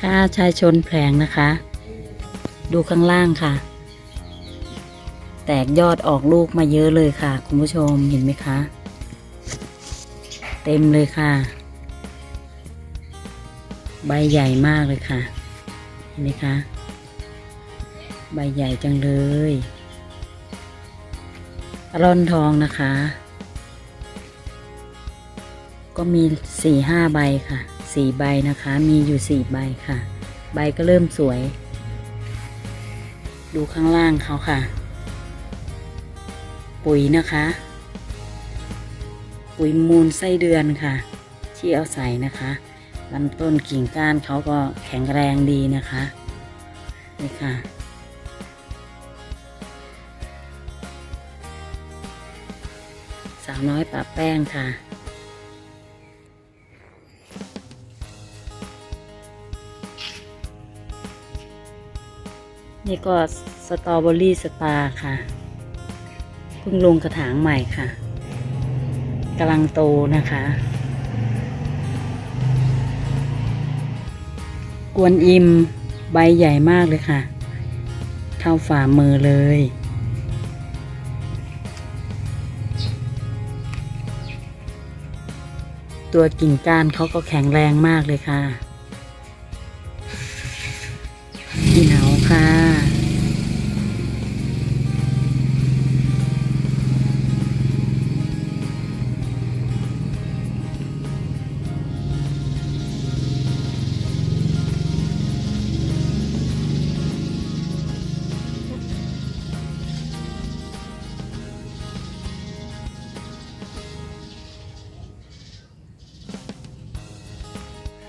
ค่าชายชนแผลงนะคะ ดูข้างล่างค่ะ แตกยอดออกลูกมาเยอะเลยค่ะ คุณผู้ชมเห็นไหมคะ เต็มเลยค่ะ ใบใหญ่มากเลยค่ะ เห็นไหมคะ ใบใหญ่จังเลยร่อนทองนะคะ ก็มีสี่ห้าใบค่ะ สี่ใบนะคะ มีอยู่สี่ใบค่ะ ใบก็เริ่มสวย ดูข้างล่างเขาค่ะ ปุ๋ยนะคะ ปุ๋ยมูลไส้เดือนค่ะ ที่เอาใส่นะคะลำต้นกิ่งก้านเขาก็แข็งแรงดีนะคะนี่ค่ะสาวน้อยปะแป้งค่ะ นี่ก็สตรอเบอรี่สตาร์ค่ะ เพิ่งลงกระถางใหม่ค่ะกำลังโตนะคะ กวนอิมใบใหญ่มากเลยค่ะ เท่าฝ่ามือเลย ตัวกิ่งก้านเขาก็แข็งแรงมากเลยค่ะ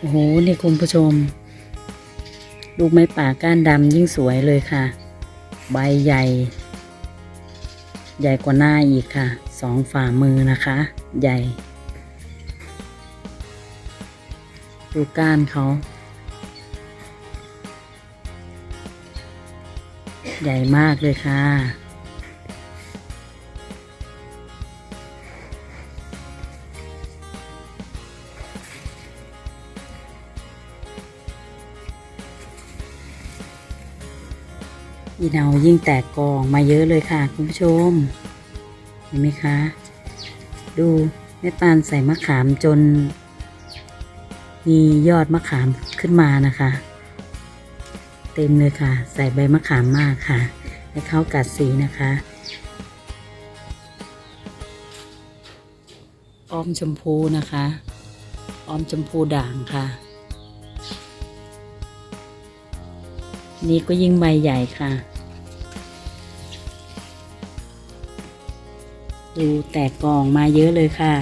โอ้โหนี่คุณผู้ชม ลูกไม้ป่าก้านดำยิ่งสวยเลยค่ะ ใบใหญ่ ใหญ่กว่าหน้าอีกค่ะ สองฝ่ามือนะคะ ใหญ่ ดูก้านเขา ใหญ่มากเลยค่ะ อีเนายิ่งแตกกองมาเยอะเลยค่ะ คุณผู้ชม เห็นไหมคะ ดูแม่ปานใส่มะขามจน มียอดมะขามขึ้นมานะคะ เต็มเลยค่ะ ใส่ใบมะขามมากค่ะ ให้เข้ากัดสีนะคะออมชมพูนะคะออมชมพูด่างค่ะ นี่ก็ยิ่งใบใหญ่ค่ะ ดูแตกกองมาเยอะเลยค่ะ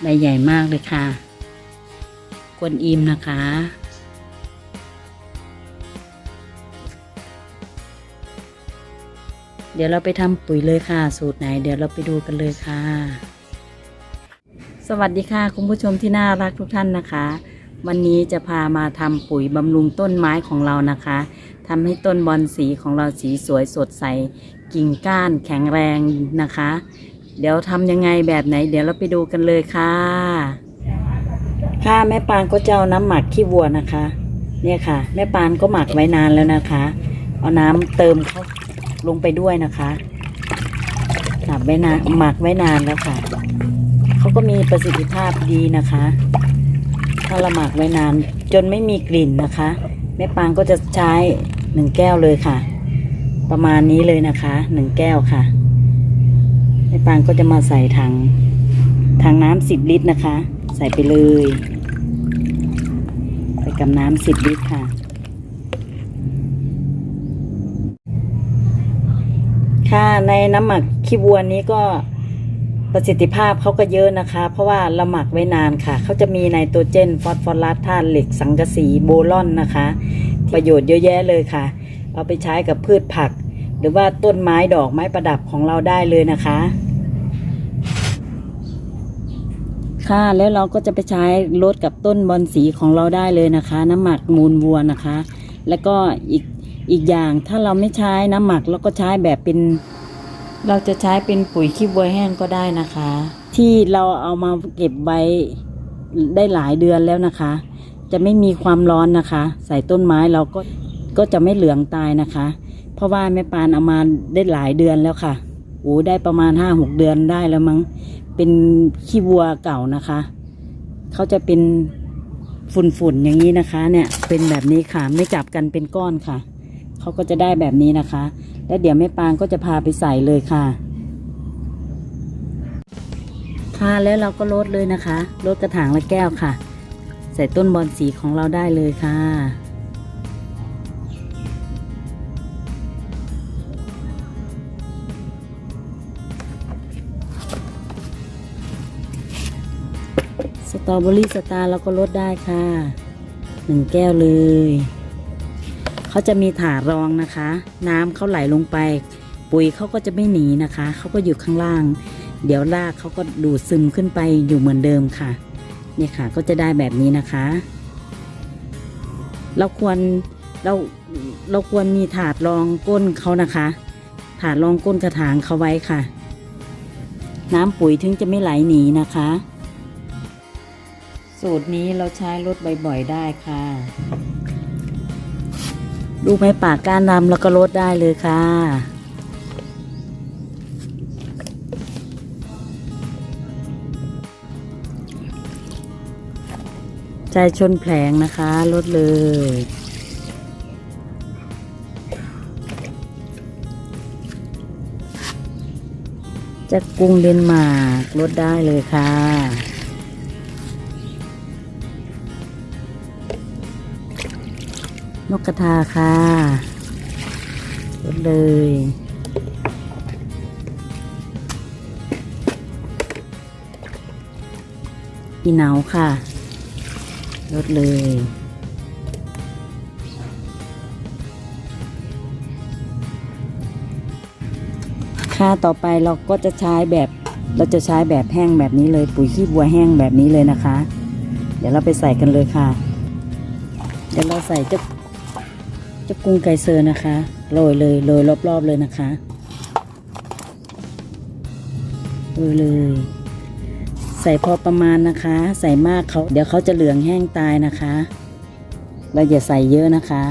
ใบใหญ่มากเลยค่ะ กวนอิมนะคะ เดี๋ยวเราไปทำปุ๋ยเลยค่ะ สูตรไหน เดี๋ยวเราไปดูกันเลยค่ะ สวัสดีค่ะ คุณผู้ชมที่น่ารักทุกท่านนะคะ วันนี้จะพามาทำปุ๋ยบำรุงต้นไม้ของเรานะคะ ทำให้ต้นบอนสีของเราสีสวยสดใส กิ่งก้านแข็งแรงนะคะ เดี๋ยวทำยังไงแบบไหน เดี๋ยวเราไปดูกันเลยค่ะ ค่ะแม่ปานก็จะเอาน้ำหมักขี้วัวนะคะ เนี่ยค่ะ แม่ปานก็หมักไว้นานแล้วนะคะ เอาน้ำเติมเข้าลงไปด้วยนะคะหมักไว้นานหมักไว้นานแล้วค่ะเขาก็มีประสิทธิภาพดีนะคะถ้าเราหมักไว้นานจนไม่มีกลิ่นนะคะแม่ปางก็จะใช้ หนึ่งแก้วเลยค่ะ ประมาณนี้เลยนะคะหนึ่งแก้วค่ะแม่ปางก็จะมาใส่ถังถังน้ำสิบลิตรนะคะ ใส่ไปเลยใส่กับน้ำสิบลิตรค่ะ ค่ะในน้ำหมักขี้วัวนี้ก็ประสิทธิภาพเขาก็เยอะนะคะ เพราะว่าเราหมักไว้นานค่ะ เขาจะมีไนโตรเจน ฟอสฟอรัสธาตุเหล็กสังกะสีโบรอนนะคะ ประโยชน์เยอะแยะเลยค่ะ เอาไปใช้กับพืชผัก หรือว่าต้นไม้ดอกไม้ประดับของเราได้เลยนะคะ ค่ะแล้วเราก็จะไปใช้ลดกับต้นบอนสีของเราได้เลยนะคะ น้ำหมักมูลวัวนะคะ แล้วก็อีกอีกอย่างถ้าเราไม่ใช้น้ำหมักเราก็ใช้แบบเป็น เราจะใช้เป็นปุ๋ยขี้วัวแห้งก็ได้นะคะ ที่เราเอามาเก็บไว้ได้หลายเดือนแล้วนะคะ จะไม่มีความร้อนนะคะ ใส่ต้นไม้เราก็ก็จะไม่เหลืองตายนะคะ เพราะว่าแม่ปานเอามาได้หลายเดือนแล้วค่ะโอ้ได้ประมาณห้าหกเดือนได้แล้วมั้งเป็นขี้วัวเก่านะคะ เขาจะเป็นฝุ่นๆอย่างนี้นะคะ เนี่ยเป็นแบบนี้ค่ะ ไม่จับกันเป็นก้อนค่ะ เขาก็จะได้แบบนี้นะคะ แล้วเดี๋ยวแม่ปานก็จะพาไปใส่เลยค่ะ ค่ะแล้วเราก็ลดเลยนะคะลดกระถางละแก้วค่ะ ใส่ต้นบอนสีของเราได้เลยค่ะ สตรอเบอรี่สตาร์เราก็ลดได้ค่ะหนึ่งแก้วเลย เขาจะมีถาดรองนะคะ น้ำเขาไหลลงไป ปุ๋ยเขาก็จะไม่หนีนะคะ เขาก็อยู่ข้างล่าง เดี๋ยวรากเขาก็ดูดซึมขึ้นไปอยู่เหมือนเดิมค่ะ นี่ค่ะก็จะได้แบบนี้นะคะ เราควรเราเราควรมีถาดรองก้นเขานะคะ ถาดรองก้นกระถางเขาไว้ค่ะ น้ำปุ๋ยถึงจะไม่ไหลหนีนะคะ สูตรนี้เราใช้ลดบ่อยๆได้ค่ะลูกไม้ป่าก้านดำแล้วก็ลดได้เลยค่ะ ใจชนแผลงนะคะลดเลยจะกรุงเดนมาร์กลดได้เลยค่ะ นกกระทาค่ะลดเลยอีเหนาค่ะ ลดเลยค่าต่อไปเราก็จะใช้แบบเราจะใช้แบบแห้งแบบนี้เลย ปุ๋ยขี้บัวแห้งแบบนี้เลยนะคะ เดี๋ยวเราไปใส่กันเลยค่ะ เดี๋ยวเราใส่เจ้าเจ้ากุ้งไก่เซอร์นะคะโรยเลยโรยรอบๆเลยนะคะโรยเลย ใส่พอประมาณนะคะ ใส่มากเขาเดี๋ยวเขาจะเหลืองแห้งตายนะคะ เราอย่าใส่เยอะนะคะ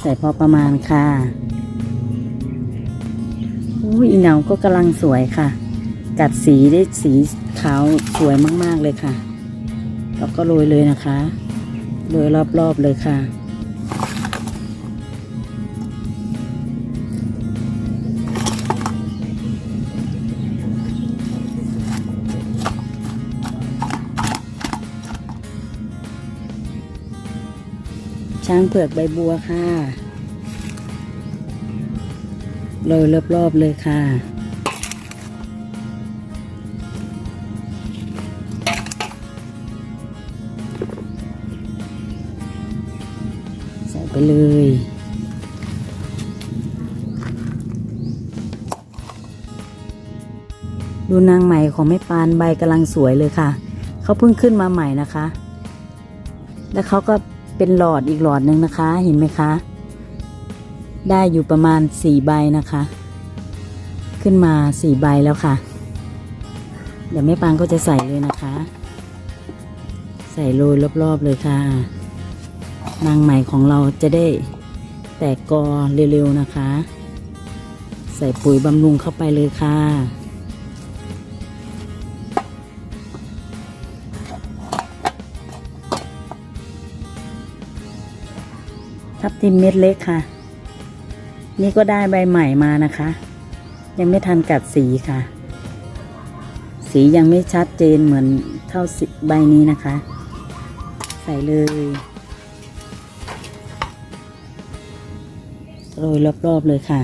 ใส่พอประมาณค่ะอุ้ยอีเหนาก็กำลังสวยค่ะ กัดสีได้สีขาวสวยมากๆเลยค่ะแล้วก็โรยเลยนะคะ โรยรอบๆเลยค่ะ ช้างเผือกใบบัวค่ะโรยรอบๆเลยค่ะ ใส่ไปเลยดูนางใหม่ของแม่ปานใบกำลังสวยเลยค่ะ เขาเพิ่งขึ้นมาใหม่นะคะ แล้วเขาก็ เป็นหลอดอีกหลอดหนึ่งนะคะ เห็นไหมคะ ได้อยู่ประมาณสี่ใบนะคะ ขึ้นมาสี่ใบแล้วค่ะ เดี๋ยวแม่ปางก็จะใส่เลยนะคะ ใส่โรยรอบๆเลยค่ะ นางใหม่ของเราจะได้แตกกอเร็วๆนะคะ ใส่ปุ๋ยบำรุงเข้าไปเลยค่ะ ทับทิมเม็ดเล็กค่ะ นี่ก็ได้ใบใหม่มานะคะ ยังไม่ทันกัดสีค่ะ สียังไม่ชัดเจนเหมือนเท่าสิใบนี้นะคะ ใส่เลยโรยรอบๆเลยค่ะ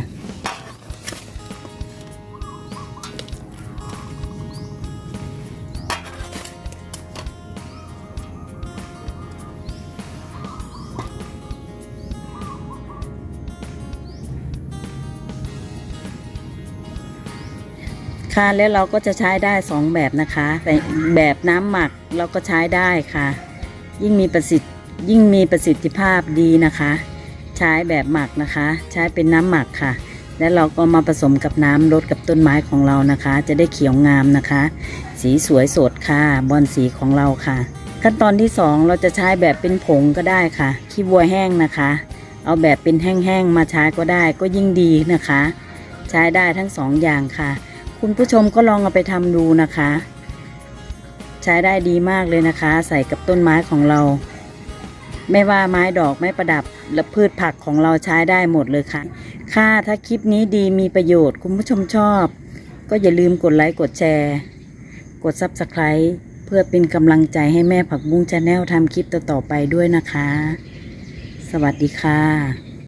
ค่ะแล้วเราก็จะใช้ได้สองแบบนะคะแต่แบบน้ำหมักเราก็ใช้ได้ค่ะ ยิ่งมีประสิทธิ์ยิ่งมีประสิทธิภาพดีนะคะ ใช้แบบหมักนะคะ ใช้เป็นน้ำหมักค่ะ แล้วเราก็มาผสมกับน้ำลดกับต้นไม้ของเรานะคะ จะได้เขียวงามนะคะ สีสวยสดค่ะบอนสีของเราค่ะ ขั้นตอนที่สองเราจะใช้แบบเป็นผงก็ได้ค่ะขี้วัวแห้งนะคะ เอาแบบเป็นแห้งๆมาใช้ก็ได้ก็ยิ่งดีนะคะ ใช้ได้ทั้งสองอย่างค่ะ คุณผู้ชมก็ลองเอาไปทำดูนะคะ ใช้ได้ดีมากเลยนะคะ ใส่กับต้นไม้ของเรา ไม่ว่าไม้ดอกไม้ประดับและพืชผักของเราใช้ได้หมดเลยค่ะ ค่ะถ้าคลิปนี้ดีมีประโยชน์คุณผู้ชมชอบ ก็อย่าลืมกดไลค์กดแชร์ กด Subscribe เพื่อเป็นกำลังใจให้แม่ผักบุ้งชาแนลทำคลิปต่อๆไปด้วยนะคะ สวัสดีค่ะ